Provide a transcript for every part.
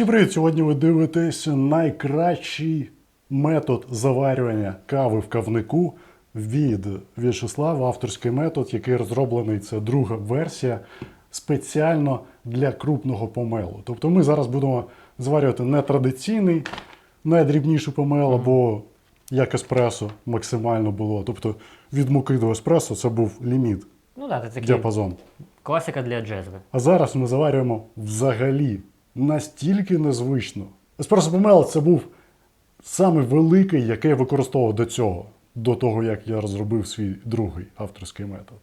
Всім привіт! Сьогодні ви дивитесь найкращий метод заварювання кави в кавнику від В'ячеслава, авторський метод, який розроблений, це друга версія спеціально для крупного помелу. Тобто ми зараз будемо заварювати не традиційний, найдрібніший помел, або як еспресо максимально було. Тобто від муки до еспресо це був ліміт, Ну так, це такий діапазон. класика для джезви. А зараз ми заварюємо взагалі настільки незвично. Еспресо помел це був самий великий, який я використовував до цього, до того, як я розробив свій другий авторський метод.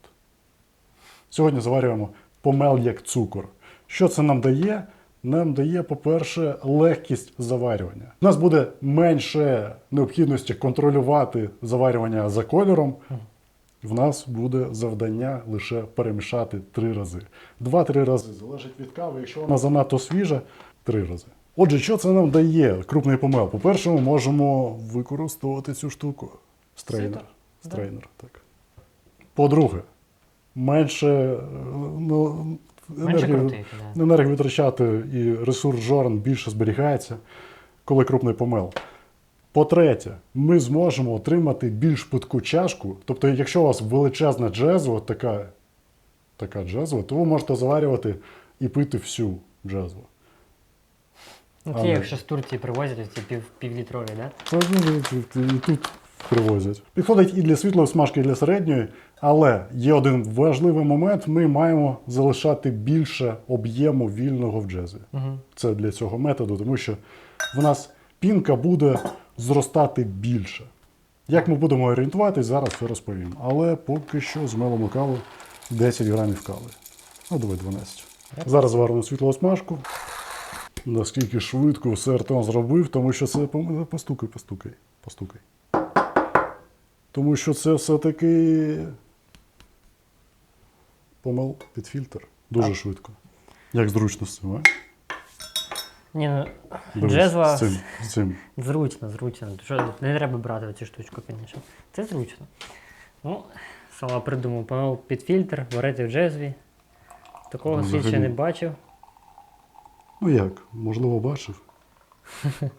Сьогодні заварюємо помел як цукор. Що це нам дає? Нам дає, по-перше, легкість заварювання. У нас буде менше необхідності контролювати заварювання за кольором. В нас буде завдання лише перемішати три рази. Два-три рази залежить від кави. Якщо вона занадто свіжа, три рази. Отже, що це нам дає крупний помел? По-перше, ми можемо використовувати цю штуку. Стрейнер. Ситер, да. Стрейнер, так. По-друге, менше ну, крутити, да. енергію витрачати і ресурс жорн більше зберігається, коли крупний помел. По-третє, ми зможемо отримати більш питку чашку. Тобто, якщо у вас величезна джезва, така, така джезва, то ви можете заварювати і пити всю джезву. Ну, ну. якщо з Турції привозять, ці пів, півлітрові, да? Це, ну, І тут привозять. Підходить і для світлої смажки, і для середньої, але є один важливий момент: ми маємо залишати більше об'єму вільного в джезві. Угу. Це для цього методу, тому що в нас пінка буде зростати більше. Як ми будемо орієнтуватись, зараз все розповім. Але поки що змелимо каву 10 грамів кави. Ну, давай 12. Зараз зваримо світло смажку. Наскільки швидко все Артем зробив, тому що це постукай, постукай, постукай. Тому що це все-таки помил під фільтр. Дуже Так. швидко. Як зручно з цим, а? Ні, ну, Дивись, джезва З цим, з цим. зручно, зручно. Що, не треба брати цю штучку, звісно. Це зручно. Ну, сама придумав, помил під фільтр, варити в джезві. Такого Ну, світ ще не бачив. Ну як, можливо, бачив.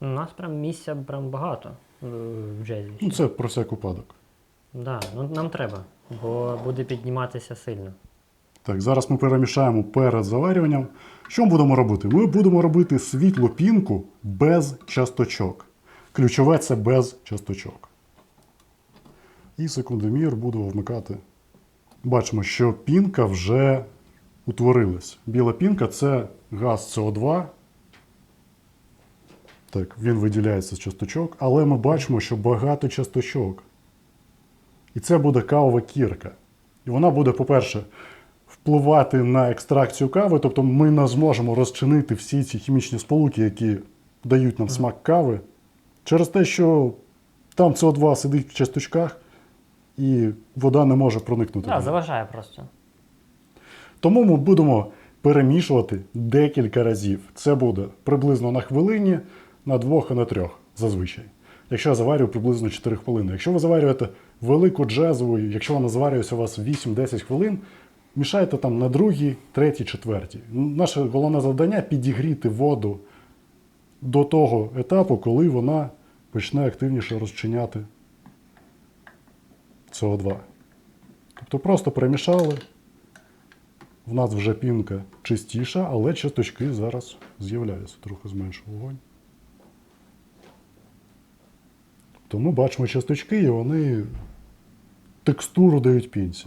У нас прям місця прям багато е, в джезві. Ну, це про всяк випадок. Да, ну, нам треба, бо буде підніматися сильно. Так, зараз ми перемішаємо перед заварюванням. Що ми будемо робити? Ми будемо робити світлу пінку без часточок. Ключове це без часточок. І секундомір буду вмикати. Бачимо, що пінка вже утворилась. Біла пінка це газ СО2. Так, він виділяється з часточок, але ми бачимо, що багато часточок. І це буде кавова кірка. І вона буде, по-перше, впливати на екстракцію кави, тобто ми не зможемо розчинити всі ці хімічні сполуки, які дають нам смак кави, через те, що там СО2 сидить в часточках, і вода не може проникнути. Так, заважає просто. Тому ми будемо перемішувати декілька разів. Це буде приблизно на хвилині, на двох і на трьох зазвичай. Якщо я заварюю приблизно 4 хвилини. Якщо ви заварюєте велику джезву, якщо вона заварюється у вас 8-10 хвилин, мішайте там на другій, третій, четвертій. Наше головне завдання підігріти воду до того етапу, коли вона почне активніше розчиняти СО2. Тобто просто перемішали. В нас вже пінка чистіша, але часточки зараз з'являються. Трохи зменшу вогонь. Тому бачимо часточки, і вони текстуру дають пінці.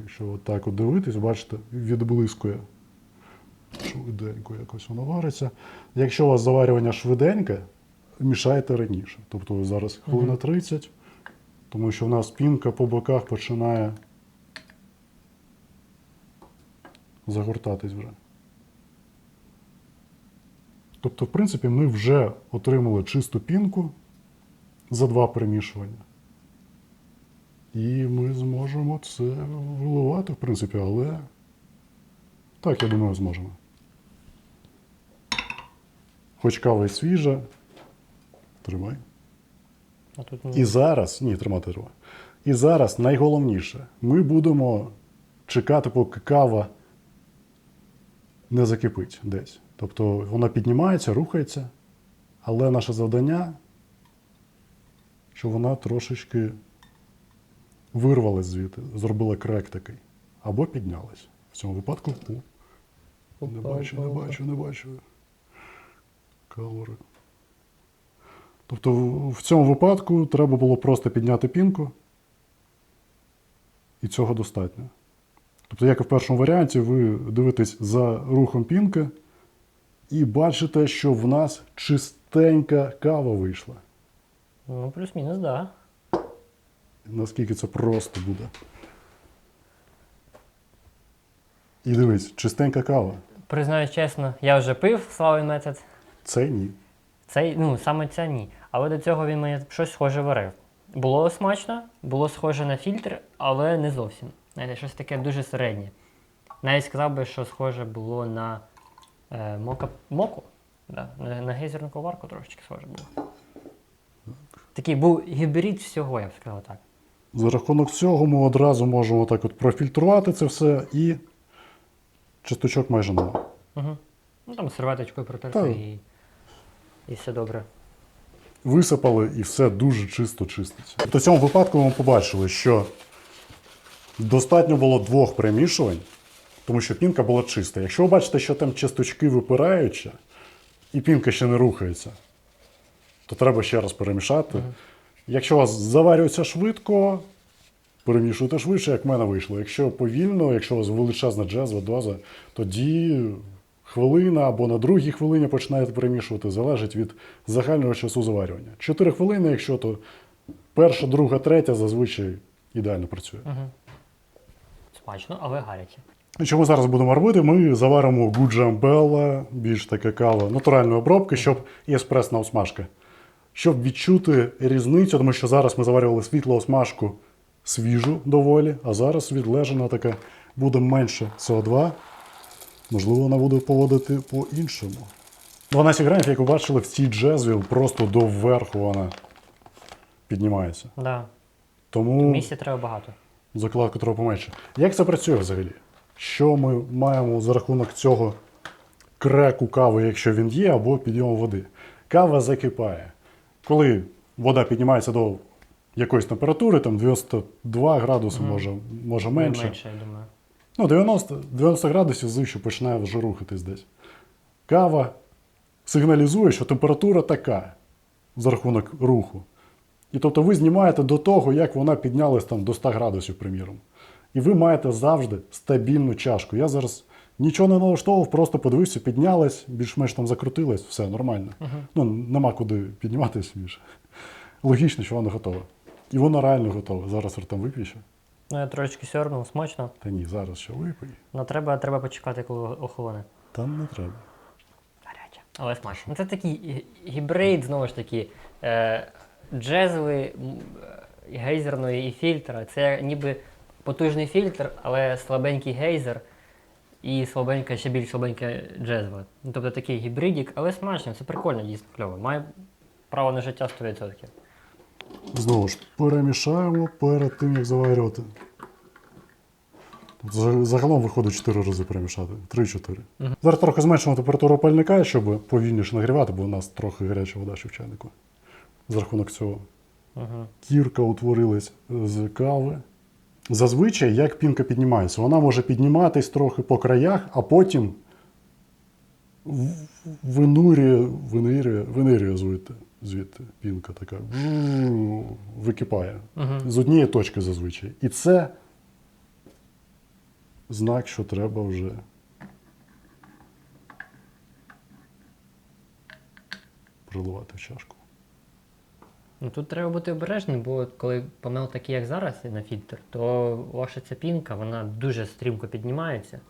Якщо отак от дивитись, бачите, відблискує. Швиденько якось воно вариться. Якщо у вас заварювання швиденьке, мішайте раніше. Тобто зараз хвилина 30, тому що в нас пінка по боках починає загортатись вже. Тобто, в принципі, ми вже отримали чисту пінку за два перемішування. І ми зможемо це виливати, в принципі, але так, я думаю, зможемо. Хоч кава і свіжа. Тримай. А тут І зараз, ні, тримати треба. І зараз найголовніше, ми будемо чекати, поки кава не закипить десь. Тобто вона піднімається, рухається, але наше завдання, щоб вона трошечки вирвалась звідти, зробила крек такий. Або піднялась. В цьому випадку. О, не бачу, не бачу, не бачу. Калори. Тобто в- в цьому випадку треба було просто підняти пінку, і цього достатньо. Тобто, як і в першому варіанті, ви дивитесь за рухом пінки і бачите, що в нас чистенька кава вийшла. Ну, плюс-мінус, так. Да. Наскільки це просто буде. І дивись, чистенька кава. Признаюсь чесно, я вже пив славий метод. Це ні. Цей, ну, саме ця ні. Але до цього він мені щось схоже варив. Було смачно, було схоже на фільтр, але не зовсім. Знаєте, щось таке дуже середнє. Навіть сказав би, що схоже було на е, мока, моку. Да, на, на гейзерну коварку трошечки схоже було. Такий був гібрид всього, я б сказав так. За рахунок цього ми одразу можемо так от профільтрувати це все і чисточок майже нема. Угу. Ну там серветочкою протерти і, і все добре. Висипали і все дуже чисто чиститься. Тобто в цьому випадку ми побачили, що достатньо було двох перемішувань, тому що пінка була чиста. Якщо ви бачите, що там часточки випираються, і пінка ще не рухається, то треба ще раз перемішати. Якщо у вас заварюється швидко, перемішуйте швидше, як в мене вийшло. Якщо повільно, якщо у вас величезна джезва доза, тоді хвилина або на другій хвилині починаєте перемішувати, залежить від загального часу заварювання. Чотири хвилини, якщо то перша, друга, третя зазвичай ідеально працює. Угу. Смачно, але гаряче. Що ми зараз будемо робити? Ми заваримо Гуджамбелла, більш таке кава натуральної обробки, щоб і еспресна осмажка. Щоб відчути різницю, тому що зараз ми заварювали світлу осмажку свіжу доволі, а зараз відлежена така буде менше СО2. Можливо, вона буде поводити по-іншому. 12 грамів, як ви бачили, в цій джезвіл просто доверху вона піднімається. Да. Тому Місця треба багато. закладку треба поменше. Як це працює взагалі? Що ми маємо за рахунок цього креку кави, якщо він є, або підйому води? Кава закипає. Коли вода піднімається до якоїсь температури, там 92 градуси, може, може менше. Менше, я думаю. Ну, 90, 90 градусів звичайно починає вже рухатись десь. Кава сигналізує, що температура така за рахунок руху. І тобто ви знімаєте до того, як вона піднялась там до 100 градусів, приміром. І ви маєте завжди стабільну чашку. Я зараз нічого не налаштовував, просто подивився, піднялась, більш-менш там закрутилась, все нормально. Ну, нема куди підніматися більше. Логічно, що вона готова. І вона реально готова. Зараз ртом вип'є. Ну, я трошечки сьорбнув, смачно. Та ні, зараз ще випий. Ну, треба, треба почекати, коли охолоне. Там не треба. Гаряче. Але смачно. Ну, це такий гібрид, знову ж таки, е, джезовий, м, е, гейзерної і фільтра. Це ніби потужний фільтр, але слабенький гейзер і слабенька, ще більш слабенька джезва. Ну, тобто такий гібридік, але смачно, це прикольно, дійсно кльово. Має право на життя 100%. Знову ж перемішаємо перед тим, як заварювати. Тобто Загалом виходить 4 рази перемішати. 3-4. Зараз трохи зменшимо температуру пальника, щоб повільніше нагрівати, бо у нас трохи гаряча вода ще в чайнику. За рахунок цього. Угу. Кірка утворилась з кави. Зазвичай, як пінка піднімається, вона може підніматись трохи по краях, а потім винурює, винирює, винирює звідти, звідти пінка така википає Угу. з однієї точки зазвичай. І це знак, що треба вже приливати в чашку. Ну тут треба бути обережним, бо коли помел такий, як зараз на фільтр, то ваша ця пінка вона дуже стрімко піднімається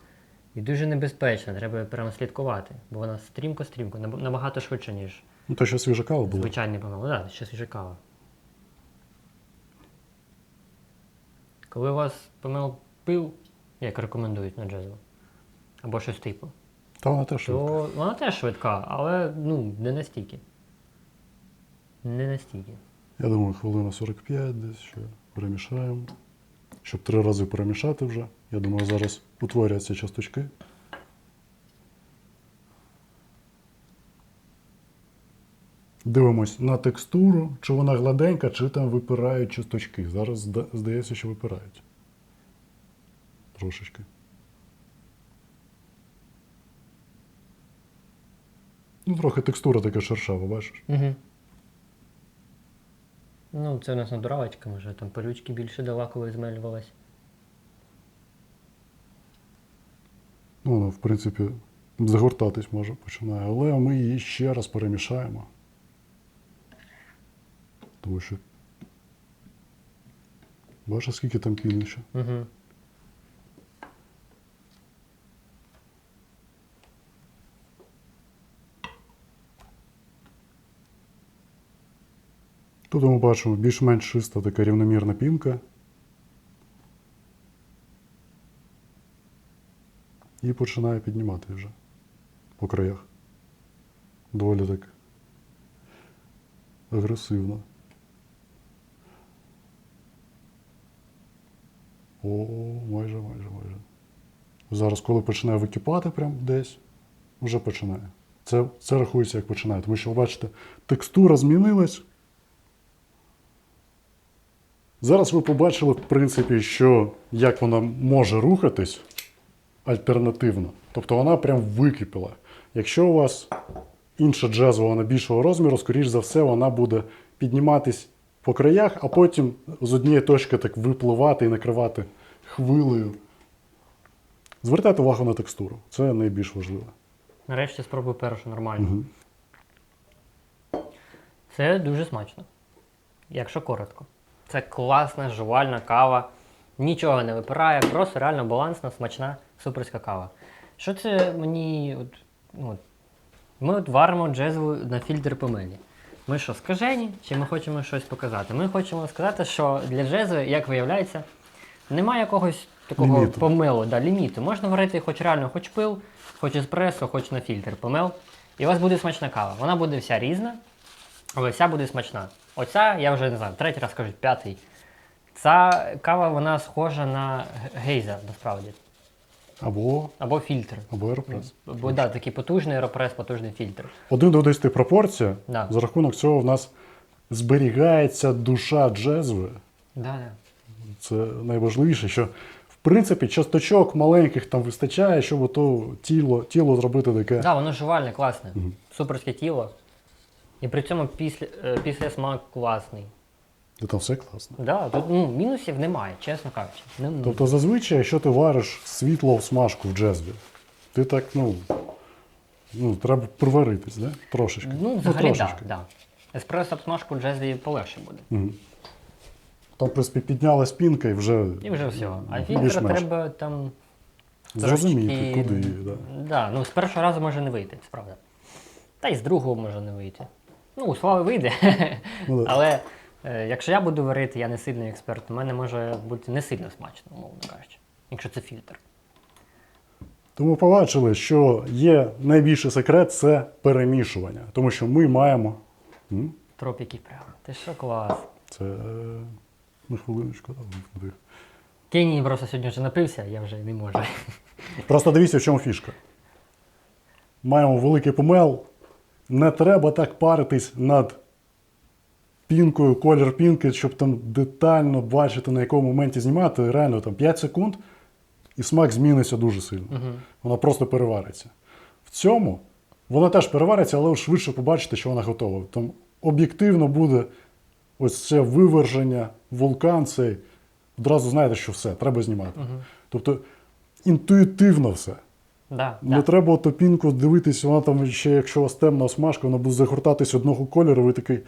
і дуже небезпечна. Треба прямо слідкувати, бо вона стрімко-стрімко, набагато швидше, ніж Ну, то що свіжа кава була. звичайний помел. Ну, Так, ще свіжа кава. Коли у вас помел пив, як рекомендують на джезу, або щось типу, Та вона теж швидка. то вона теж швидка, але ну, не настільки. Не настільки. Я думаю, хвилина 45 десь ще. Перемішаємо. Щоб три рази перемішати вже. Я думаю, зараз утворяться часточки. Дивимось на текстуру, чи вона гладенька, чи там випирають часточки. Зараз здається, що випирають. Трошечки. Ну, трохи текстура така шершава, бачиш? Угу. Ну, це у нас натуралочка, може, там пилючки більше дала, лакової змелювалися. Ну, вона, в принципі, загортатись може починає, але ми її ще раз перемішаємо. Тому що. Бачиш, скільки там піни ще? Угу. Тут ми бачимо більш-менш чиста така рівномірна пінка. І починає піднімати вже по краях. Доволі так агресивно. О, майже, майже, майже. Зараз, коли починає википати прям десь, вже починає. Це, це рахується як починає. Тому що, бачите, текстура змінилась. Зараз ви побачили, в принципі, що як вона може рухатись альтернативно. Тобто вона прям википіла. Якщо у вас інша джазова, вона більшого розміру, скоріш за все, вона буде підніматись по краях, а потім з однієї точки так випливати і накривати хвилею. Звертайте увагу на текстуру. Це найбільш важливо. Нарешті спробую першу нормально. Мгм. Це дуже смачно. Якщо коротко. Це класна жувальна кава. Нічого не випирає, просто реально балансна, смачна, суперська кава. Що це мені. От, ну, ми от варимо джезву на фільтр помелі. Ми що, скажені, чи ми хочемо щось показати? Ми хочемо сказати, що для джезви, як виявляється, немає якогось такого Ліміту. помилу, да, ліміту. Можна варити хоч реально, хоч пил, хоч еспресо, хоч на фільтр помел. І у вас буде смачна кава. Вона буде вся різна, але вся буде смачна. Оця, я вже не знаю, третій раз кажуть, п'ятий. Ця кава вона схожа на г- гейза, насправді. Або, Або фільтр. або аеропрес. Бо да, такий потужний аеропрес, потужний фільтр. Один до 10 пропорція. Да. За рахунок цього в нас зберігається душа джезви. Да, да. Це найважливіше, що в принципі часточок маленьких там вистачає, щоб ото тіло, тіло зробити таке. Да, воно жувальне, класне. Суперське тіло. І при цьому після, е, після смак класний. Де там все класно. Да, тут ну, мінусів немає, чесно кажучи. Ну, ну. Тобто, зазвичай, якщо ти вариш світло в смажку в джезві, ти так, ну, ну треба приваритись, да? Трошечки. ну взагалі так. трошечки. Да, да. Еспресо обсмажку в джезві полегше буде. Мгм. Там, в принципі, піднялась пінка і вже І вже все. А фільтра треба там. зрозуміти, куди. Да. Да, ну з першого разу може не вийти, це правда. Та й з другого може не вийти. Ну, у Слави вийде. Ну. Але е, якщо я буду варити, я не сильний експерт, у мене може бути не сильно смачно, умовно кажучи, якщо це фільтр. Тому побачили, що є найбільший секрет це перемішування. Тому що ми маємо. М? Тропіки прямо. Ти що клас. Це е, на хвилиночку. да, вдих. Просто сьогодні вже напився, я вже не можу. Просто дивіться, в чому фішка. Маємо великий помел. Не треба так паритись над пінкою, колір пінки, щоб там детально бачити, на якому моменті знімати. Реально там 5 секунд, і смак зміниться дуже сильно. Вона просто перевариться. В цьому вона теж перевариться, але ви швидше побачите, що вона готова. Там об'єктивно буде ось це виверження, вулкан цей. Одразу знаєте, що все, треба знімати. Тобто інтуїтивно все. Да, Не да. треба ото пінку дивитись, вона там ще, якщо у вас темна осмажка, вона буде загортатись одного кольору, ви такий,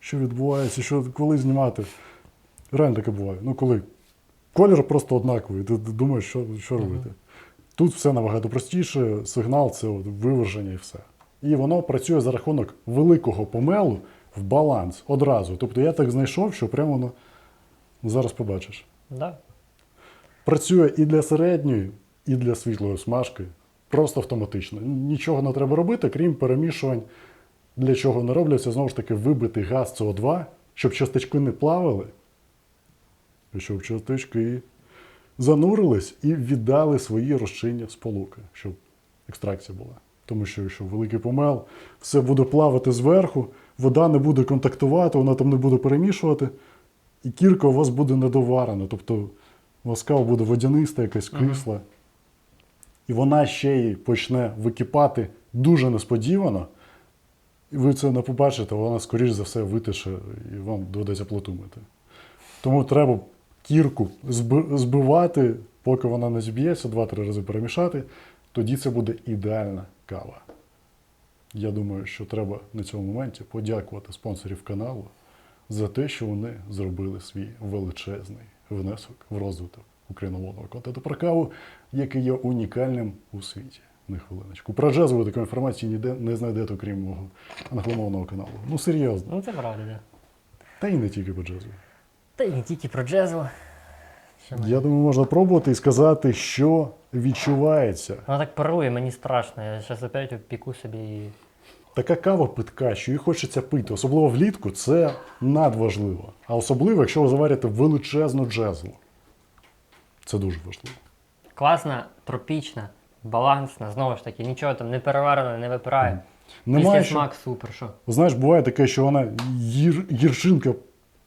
що відбувається, що, коли знімати. Реально таке буває. Ну коли? Колір просто однаковий, ти, думаєш, що, що робити. Тут все набагато простіше, сигнал це от виверження і все. І воно працює за рахунок великого помелу в баланс одразу. Тобто я так знайшов, що прямо воно зараз побачиш. Да. Працює і для середньої, і для світлої смажки. Просто автоматично. Нічого не треба робити, крім перемішувань. Для чого не робляться, знову ж таки, вибити газ СО2, щоб часточки не плавали. пішов частички, занурились і віддали свої розчинні сполуки, щоб екстракція була. Тому що якщо великий помел, все буде плавати зверху, вода не буде контактувати, вона там не буде перемішувати, і кірка у вас буде недоварена. Тобто у вас кава буде водяниста, якась кисла. І вона ще й почне википати дуже несподівано. Ви це не побачите, вона, скоріш за все, витише, і вам доведеться плиту мити. Тому треба кірку збивати, поки вона не зіб'ється, два-три рази перемішати. Тоді це буде ідеальна кава. Я думаю, що треба на цьому моменті подякувати спонсорів каналу за те, що вони зробили свій величезний внесок в розвиток україномовного контенту про каву, який є унікальним у світі. На хвилиночку. Про джаз ви такої інформації ніде не знайдете, окрім мого англомовного каналу. Ну серйозно. Ну це правда, да. Та й не тільки по джазу. Та й не тільки про джезу. Що Я думаю, можна пробувати і сказати, що відчувається. Вона так парує, мені страшно. Я зараз опять опіку собі. і- Така кава питка, що її хочеться пити, особливо влітку, це надважливо. А особливо, якщо ви заварите величезну джезу. Це дуже важливо. Класна, тропічна, балансна, знову ж таки, нічого там не переварено, не випирає. Немає, Після що, смак супер, що? знаєш, буває таке, що вона гір, гіршинка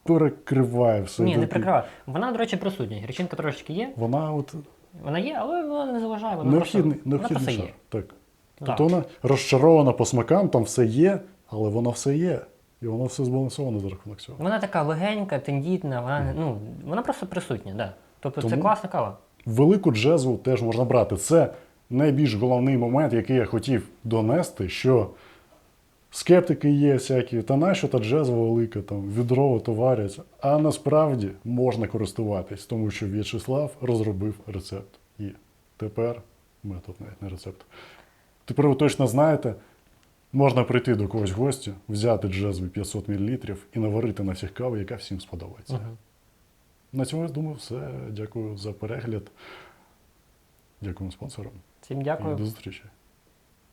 перекриває все. Ні, не прикриває. Вона, до речі, присутня. Гірчинка трошечки є. Вона от Вона є, але вона не заважає. Вона необхідний, просто, вона необхідний просто шар. є. Так. Да. Тобто вона розчарована по смакам, там все є, але воно все є. І воно все збалансовано за рахунок цього. Вона така легенька, тендітна, вона, не- ну, вона просто присутня, да. Тобто це класна кава. Велику джезу теж можна брати. Це найбільш головний момент, який я хотів донести, що скептики є всякі, та нащо та джеза велика, там відро товарять. А насправді можна користуватись, тому що В'ячеслав розробив рецепт. І тепер метод навіть не рецепт. Тепер ви точно знаєте, можна прийти до когось в гості, взяти джезві 500 мл і наварити на всіх каву, яка всім сподобається. Мгм. На цьому я думаю, все. Дякую за перегляд. Дякую спонсорам. Всім дякую. І до зустрічі.